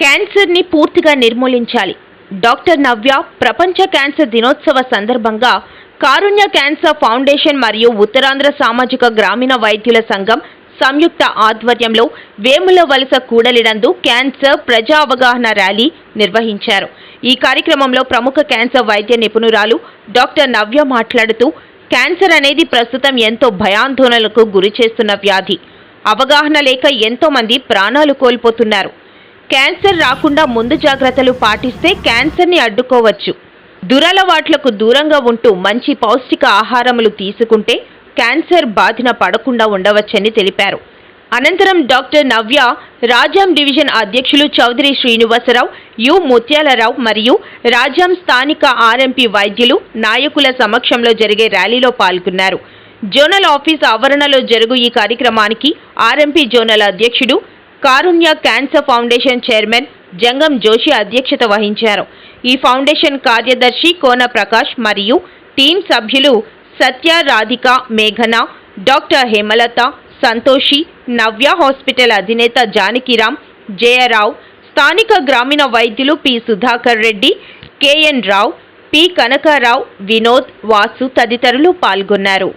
క్యాన్సర్ని పూర్తిగా నిర్మూలించాలి. డాక్టర్ నవ్య ప్రపంచ క్యాన్సర్ దినోత్సవ సందర్భంగా కారుణ్య క్యాన్సర్ ఫౌండేషన్ మరియు ఉత్తరాంధ్ర సామాజిక గ్రామీణ వైద్యుల సంఘం సంయుక్త ఆధ్వర్యంలో వేముల వలస కూడలినందు క్యాన్సర్ ప్రజా అవగాహన ర్యాలీ నిర్వహించారు. ఈ కార్యక్రమంలో ప్రముఖ క్యాన్సర్ వైద్య నిపుణురాలు డాక్టర్ నవ్య మాట్లాడుతూ క్యాన్సర్ అనేది ప్రస్తుతం ఎంతో భయాందోళనలకు గురి చేస్తున్న వ్యాధి. అవగాహన లేక ఎంతోమంది ప్రాణాలు కోల్పోతున్నారు. క్యాన్సర్ రాకుండా ముందు జాగ్రత్తలు పాటిస్తే క్యాన్సర్ని అడ్డుకోవచ్చు. దురలవాట్లకు దూరంగా ఉంటూ మంచి పౌష్టిక ఆహారములు తీసుకుంటే క్యాన్సర్ బాధిన పడకుండా ఉండవచ్చని తెలిపారు. అనంతరం డాక్టర్ నవ్య రాజాం డివిజన్ అధ్యక్షులు చౌదరి శ్రీనివాసరావు యు ముత్యాలరావు మరియు రాజాం స్థానిక ఆర్ఎంపీ వైద్యులు నాయకుల సమక్షంలో జరిగే ర్యాలీలో పాల్గొన్నారు. జోనల్ ఆఫీస్ ఆవరణలో జరుగు ఈ కార్యక్రమానికి ఆర్ఎంపీ జోనల్ అధ్యక్షుడు Karunya cancer foundation chairman Jangam Joshi అధ్యక్షత వహించారు. ఈ ఫౌండేషన్ కార్యదర్శి కోన ప్రకాష్ మరియు టీం సభ్యులు సత్య రాధిక మేఘన డాక్టర్ హేమలత సంతోషి నవ్య హాస్పిటల్ అధినేత జానకిరామ్ జయరావు స్థానిక గ్రామీణ వైద్యులు P. Sudhakar Reddy KN Rao P. Kanakarao Vinod Vasu తదితరులు పాల్గొన్నారు.